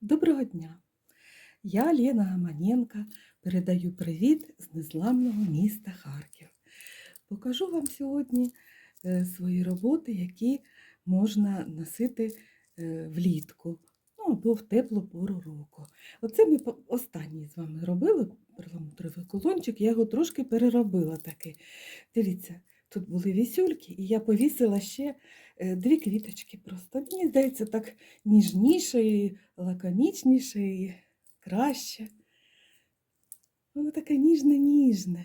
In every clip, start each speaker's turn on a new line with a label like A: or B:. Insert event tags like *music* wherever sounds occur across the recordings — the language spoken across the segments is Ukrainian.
A: Доброго дня! Я Лена Гаманенко передаю привіт з незламного міста Харків. Покажу вам сьогодні е, свої роботи, які можна носити е, влітку ну, або в теплу пору року. Оце ми останній з вами робили перламутровий кулончик, я його трошки переробила таки. Дивіться, тут були вісюльки, і я повісила ще дві квіточки просто. Мені здається, так ніжніше, і лаконічніше і краще. Воно таке ніжне-ніжне.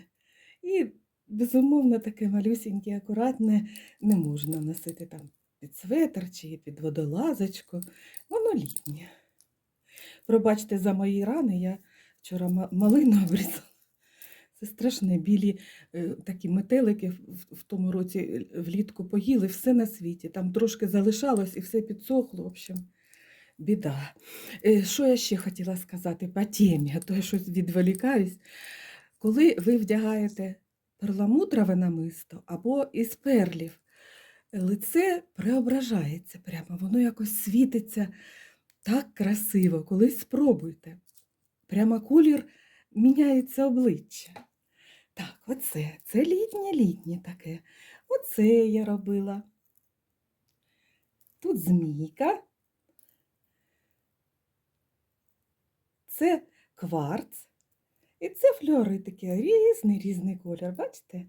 A: І, безумовно, таке малюсіньке, акуратне не можна носити там під светр чи під водолазочку. Воно літнє. Пробачте за мої рани, я вчора ма- малину *laughs* обрізала. Це страшне, білі е, такі метелики в, тому році е, влітку поїли, все на світі. Там трошки залишалось і все підсохло. В общем, біда. Е, Що я ще хотіла сказати по темі, а то я щось відволікаюсь. Коли ви вдягаєте перламутрове намисто або із перлів, лице преображається прямо, воно якось світиться так красиво. Колись спробуйте. Прямо колір міняється обличчя. Так, оце, це літнє-літнє таке. Оце я робила. Тут змійка. Це кварц. І це флюоритики, різний різний колір. Бачите?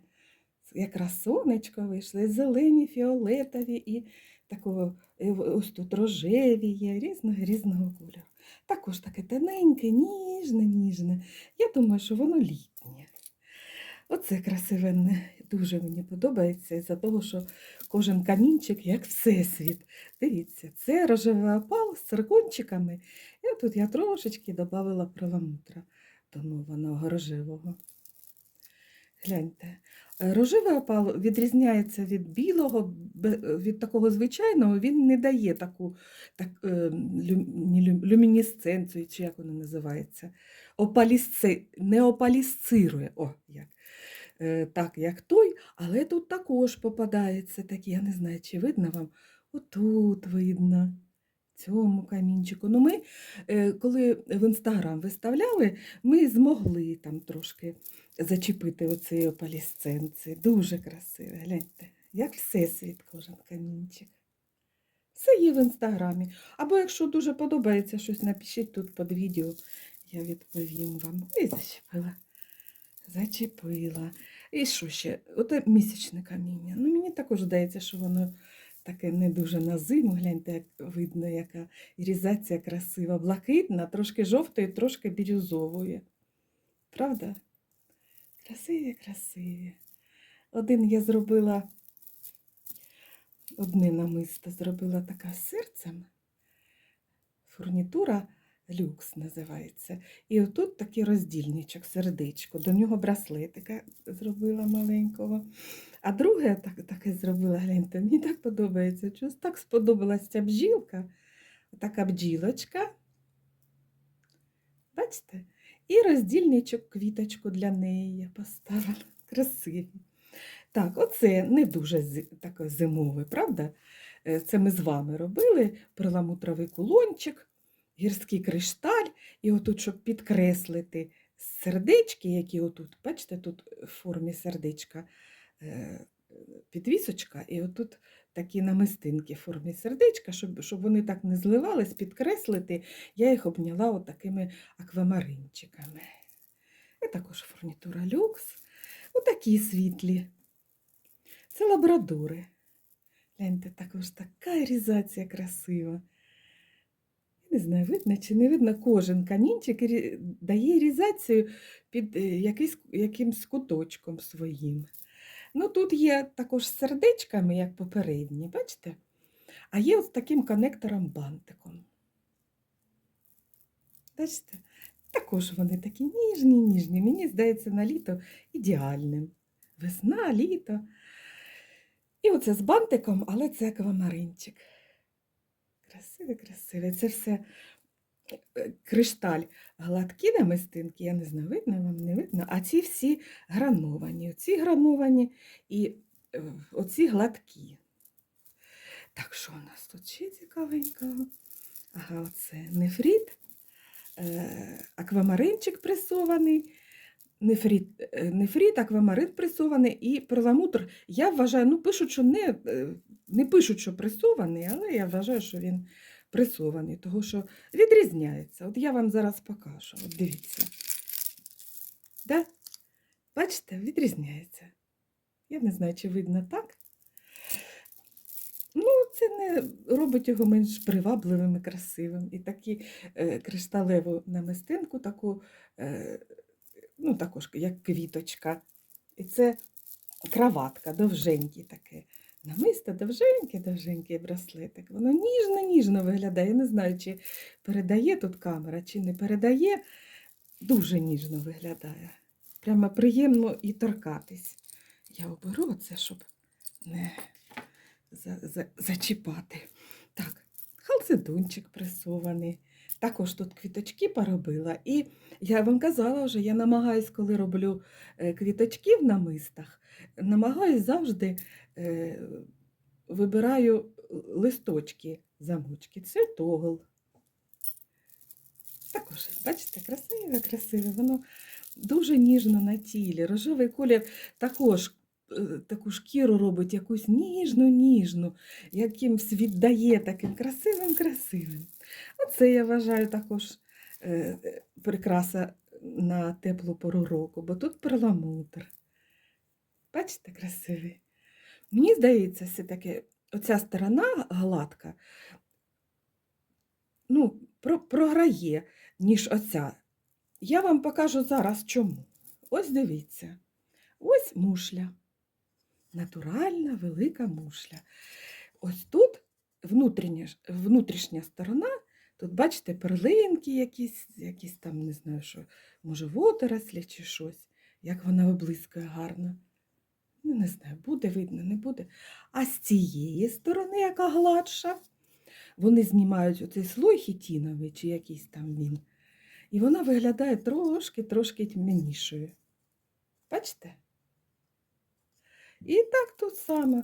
A: Якраз сонечко вийшло, зелені, фіолетові, і такого ось тут рожеві є, різного різного кольору. Також таке тоненьке, ніжне, ніжне. Я думаю, що воно літнє. Оце красивенне, дуже мені подобається із-за того, що кожен камінчик як всесвіт. Дивіться, це рожевий опал з циркончиками. І тут я трошечки додала перламутра тонованого рожевого. Гляньте, рожевий опал відрізняється від білого, від такого звичайного, він не дає таку так, е, лю, лю- чи як воно називається. Опалісце, не опалісцирує. О, як. Е, так, як той, але тут також попадається такі, я не знаю, чи видно вам. Отут видно. Цьому камінчику. Ну, ми, е, коли в інстаграм виставляли, ми змогли там трошки зачепити оцеї опалісценції. Дуже красиво. Гляньте, як всесвіт кожен камінчик. Все є в інстаграмі. Або якщо дуже подобається щось, напишіть тут під відео, я відповім вам. І зачепила. Зачепила. І що ще? Оте місячне каміння. Ну, мені також здається, що воно таке не дуже на зиму. Гляньте, як видно, яка ірізація красива. Блакитна, трошки жовтої, трошки бірюзової. Правда? Красиві, красиві. Один я зробила, одне намисто зробила така серцем. Фурнітура люкс називається. І отут такий роздільничок, сердечко. До нього браслетика зробила маленького. А друге так, таке зробила, гляньте, мені так подобається. Чогось так сподобалась ця бджілка. Така бджілочка. Бачите? І роздільничок, квіточку для неї я поставила. Красиві. Так, оце не дуже таке зимове, правда? Е, Це ми з вами робили перламутровий кулончик, гірський кришталь, і отут, щоб підкреслити сердечки, які отут, бачите, тут в формі сердечка е, підвісочка, і отут такі намистинки в формі сердечка, щоб, щоб вони так не зливались, підкреслити, я їх обняла отакими аквамаринчиками. І також фурнітура люкс. Отакі світлі. Це лабрадори. Гляньте, також така ірізація красива. Не знаю, видно чи не видно, кожен камінчик дає ірізацію під е, якийсь, якимсь куточком своїм. Ну, тут є також з сердечками, як попередні, бачите? А є от таким конектором-бантиком. Бачите? Також вони такі ніжні, ніжні. Мені здається, на літо ідеальним. Весна, літо. І оце з бантиком, але це аквамаринчик. Красиве, красиве. Це все е, кришталь гладкі намистинки, я не знаю, видно вам, не видно. А ці всі грановані. Оці грановані і е, оці гладкі. Так, що у нас тут ще цікавенького? Ага, оце нефрит, е, аквамаринчик пресований, нефрит, е, нефрит, аквамарин пресований і перламутр. Я вважаю, ну пишуть, що не, не пишуть, що пресований, але я вважаю, що він пресований, тому що відрізняється. От я вам зараз покажу. От дивіться. Да? Бачите, відрізняється. Я не знаю, чи видно так. Ну, це не робить його менш привабливим і красивим. І такі е, кришталеву намистинку, таку, е, ну, також як квіточка. І це краватка, довженький таке. Намисто довженький, довженький браслетик. Воно ніжно-ніжно виглядає. Я не знаю, чи передає тут камера, чи не передає. Дуже ніжно виглядає. Прямо приємно і торкатись. Я оберу це, щоб не за, за, зачіпати. Так, халцедончик пресований. Також тут квіточки поробила. І я вам казала вже, я намагаюсь, коли роблю е, квіточки в намистах, намагаюсь завжди вибираю листочки замочки. Це тогл. Також, бачите, красиве, красиве. Воно дуже ніжно на тілі. Рожевий колір також е, таку шкіру робить якусь ніжну-ніжну, якимсь віддає таким красивим, красивим. Оце я вважаю також е, е, прикраса на теплу пору року, бо тут перламутр. Бачите, красивий. Мені здається, все-таки оця сторона гладка ну, про- програє, ніж оця. Я вам покажу зараз чому. Ось дивіться. Ось мушля. Натуральна велика мушля. Ось тут внутрішня, внутрішня сторона, тут, бачите, перлинки якісь, якісь там, не знаю, що, може, водорослі чи щось, як вона виблискує гарно. Ну, не знаю, буде видно, не буде. А з цієї сторони, яка гладша, вони знімають оцей слой хітіновий, чи якийсь там він. І вона виглядає трошки-трошки тьмянішою. Бачите? І так тут саме.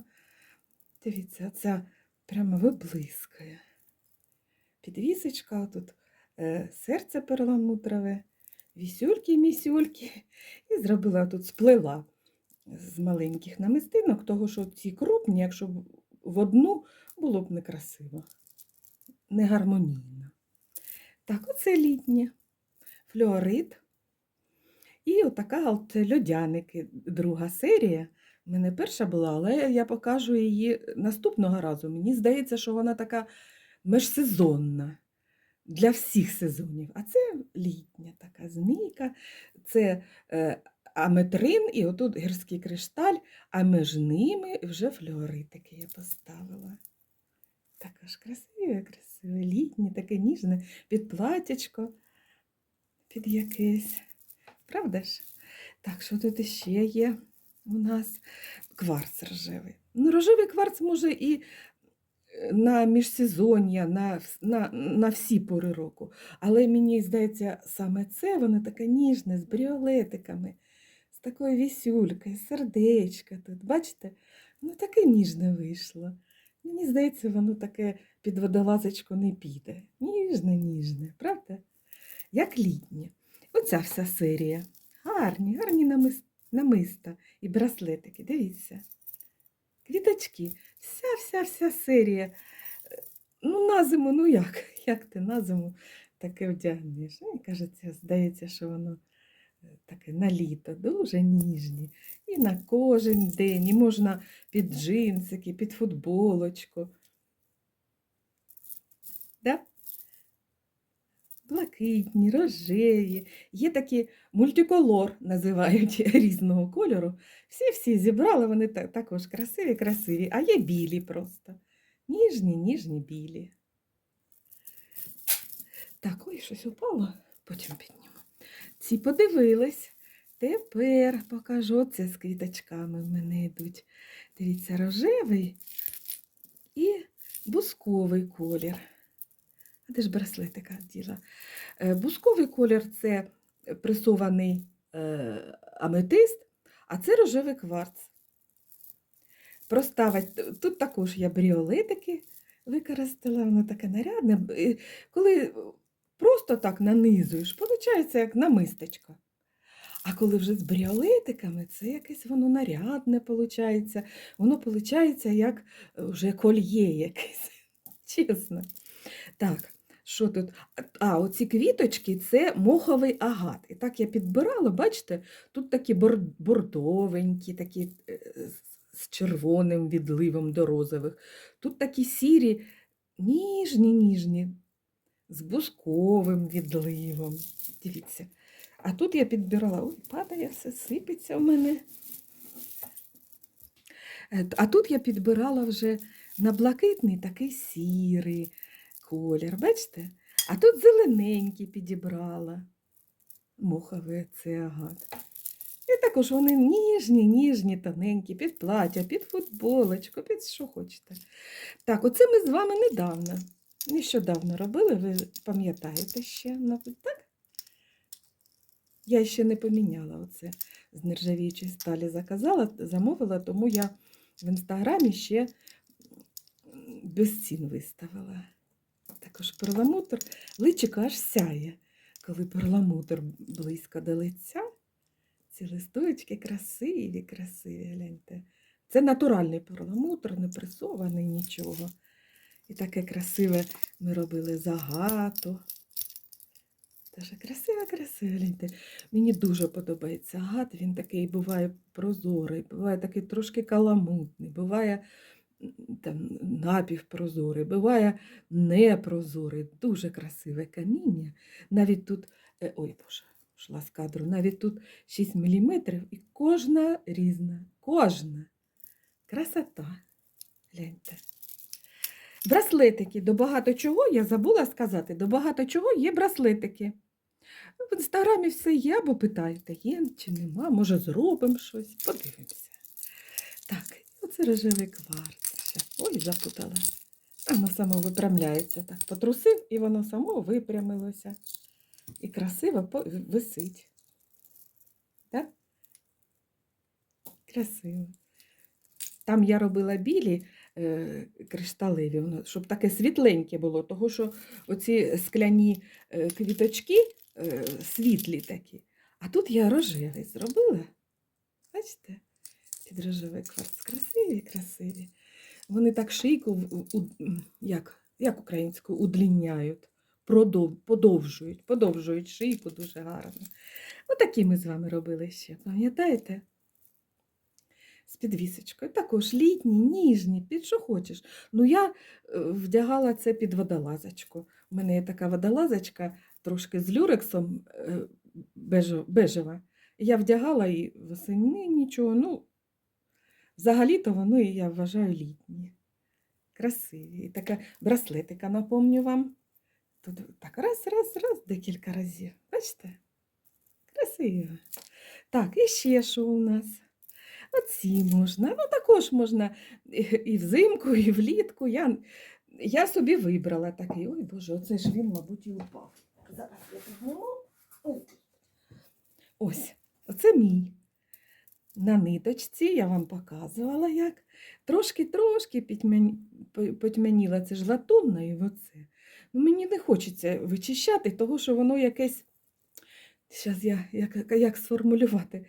A: Дивіться, ця прямо виблискує. Підвісочка, тут е, серце перламутрове, вісюльки-місюльки. І зробила тут сплела з маленьких намистинок, того що ці крупні, якщо в одну, було б некрасиво, не гармонійно. Так, оце літнє, флюорит. І отака от льодяники, друга серія. У мене перша була, але я покажу її наступного разу. Мені здається, що вона така межсезонна для всіх сезонів. А це літня така змійка, це е, аметрин і отут гірський кришталь, а між ними вже флюоритики я поставила. Також красиве, красиве, літнє, таке ніжне, під платячко, під якесь. Правда ж? Так, що тут іще є у нас? Кварц рожевий. Ну, рожевий кварц може і е, на міжсезоння, на, на, на всі пори року. Але мені здається, саме це воно таке ніжне, з бріолетиками, такою вісюлькою, сердечко тут. Бачите? Ну таке ніжне вийшло. Мені здається, воно таке під водолазочку не піде. Ніжне, ніжне, правда? Як літнє. Оця вся серія. Гарні, гарні намис... намиста і браслетики. Дивіться. Квіточки. Вся, вся, вся серія. Е, Ну, на зиму, ну як? Як ти на зиму таке вдягнеш? Мені кажеться, здається, що воно таке на літо, дуже ніжні. І на кожен день, і можна під джинсики, під футболочку. Да? Блакитні, рожеві. Є такі мультиколор, називають *laughs* різного кольору. Всі-всі зібрали, вони також красиві, красиві, а є білі просто. Ніжні, ніжні білі. Так, ой, щось упало, потім підніму. Ці подивились. Тепер покажу це з квіточками в мене йдуть. Дивіться, рожевий і бусковий колір. А де ж браслетика діла? Е, Бусковий колір це пресований е, аметист, а це рожевий кварц. Проставить, тут також є бріолетики використала, воно таке нарядне. Коли просто так нанизуєш, виходить як намистечко. А коли вже з бріолетиками, це якесь воно нарядне виходить. Воно виходить як е, вже кольє якесь. *laughs* Чесно. Так, що тут? А- оці квіточки це моховий агат. І так я підбирала, бачите, тут такі бордовенькі, такі е, з червоним відливом до розових. Тут такі сірі, ніжні, ніжні, з бусковим відливом. Дивіться. А тут я підбирала, ой, падає все, сипеться в мене. Е, А тут я підбирала вже на блакитний такий сірий колір, бачите? А тут зелененький підібрала. Моховий це агат. І також вони ніжні, ніжні, тоненькі, під плаття, під футболочку, під що хочете. Так, оце ми з вами недавно, нещодавно робили, ви пам'ятаєте ще, мабуть, так? Я ще не поміняла оце з нержавіючої сталі заказала, замовила, тому я в інстаграмі ще без цін виставила. Також перламутр, личико аж сяє, коли перламутр близько до лиця. Ці листочки красиві, красиві, гляньте. Це натуральний перламутр, не пресований нічого. І таке красиве ми робили загату. Дуже красиво, красиво, гляньте. Мені дуже подобається агат. Він такий буває прозорий, буває такий трошки каламутний, буває там, напівпрозорий, буває непрозорий. Дуже красиве каміння. Навіть тут, е, ой, боже, йшла з кадру, навіть тут 6 мм і кожна різна. Кожна. Красота. Гляньте. Браслетики. До багато чого я забула сказати, до багато чого є браслетики. В інстаграмі все є, або питайте, є чи нема, може зробимо щось, подивимося. Так, оце рожевий кварц. Ой, запутала. Воно само випрямляється. Так, потрусив, і воно само випрямилося. І красиво висить. Так? Красиво. Там я робила білі кришталеві, щоб таке світленьке було, того що оці скляні е, квіточки е, світлі такі. А тут я рожевий зробила. Бачите? Під рожевий кварц. Красиві, красиві. Вони так шийку, як, як українською, удліняють, подовжують, подовжують шийку дуже гарно. Отакі ми з вами робили ще, пам'ятаєте? З підвісочкою. Також літні, ніжні, під що хочеш. Ну, я е, вдягала це під водолазочку. У мене є така водолазочка трошки з люрексом е, бежева. Я вдягала і восени нічого. Ну, взагалі-то воно, і я вважаю, літні. Красиві. І така браслетика, напомню вам. Тут так раз, раз, раз, декілька разів. Бачите? Красиво. Так, і ще що у нас? Оці можна. Ну, також можна і- і взимку, і влітку. Я, я собі вибрала такий. Ой, Боже, оце ж він, мабуть, і упав. Зараз я підніму. Ось, оце мій. На ниточці я вам показувала, як. Трошки-трошки потьмяніла це ж латунною оце. Ну, мені не хочеться вичищати, того, що воно якесь. Зараз я як, як сформулювати.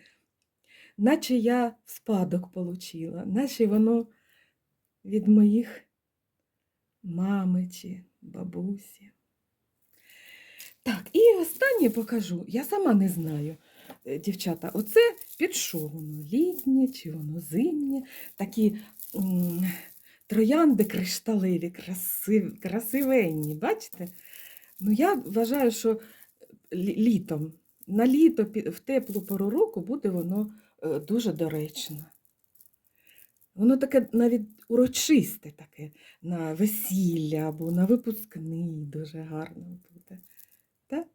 A: Наче я спадок получила, наче воно від моїх мами чи бабусі. Так, і останнє покажу. Я сама не знаю, е, дівчата, оце під що воно? Літнє чи воно зимнє? Такі м, троянди кришталеві, красив, красивенні, бачите? Ну, я вважаю, що лі- літом, на літо, в теплу пору року буде воно е, дуже доречно. Воно таке навіть урочисте таке на весілля або на випускний дуже гарно буде. Так?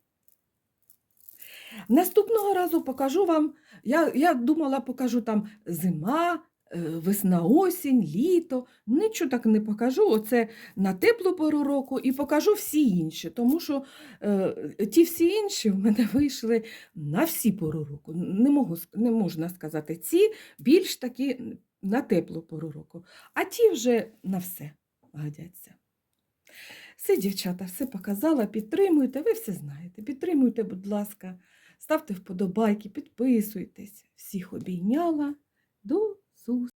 A: Наступного разу покажу вам, я, я думала, покажу там зима, е, весна, осінь, літо. Нічого так не покажу. Оце на теплу пору року і покажу всі інші, тому що е, ті всі інші в мене *laughs* вийшли на всі пору року. Не, можу, не можна сказати, ці більш такі на теплу пору року, а ті вже на все годяться. Все, дівчата, все показала. Підтримуйте, ви все знаєте. Підтримуйте, будь ласка, ставте вподобайки, підписуйтесь. Всіх обійняла. До sous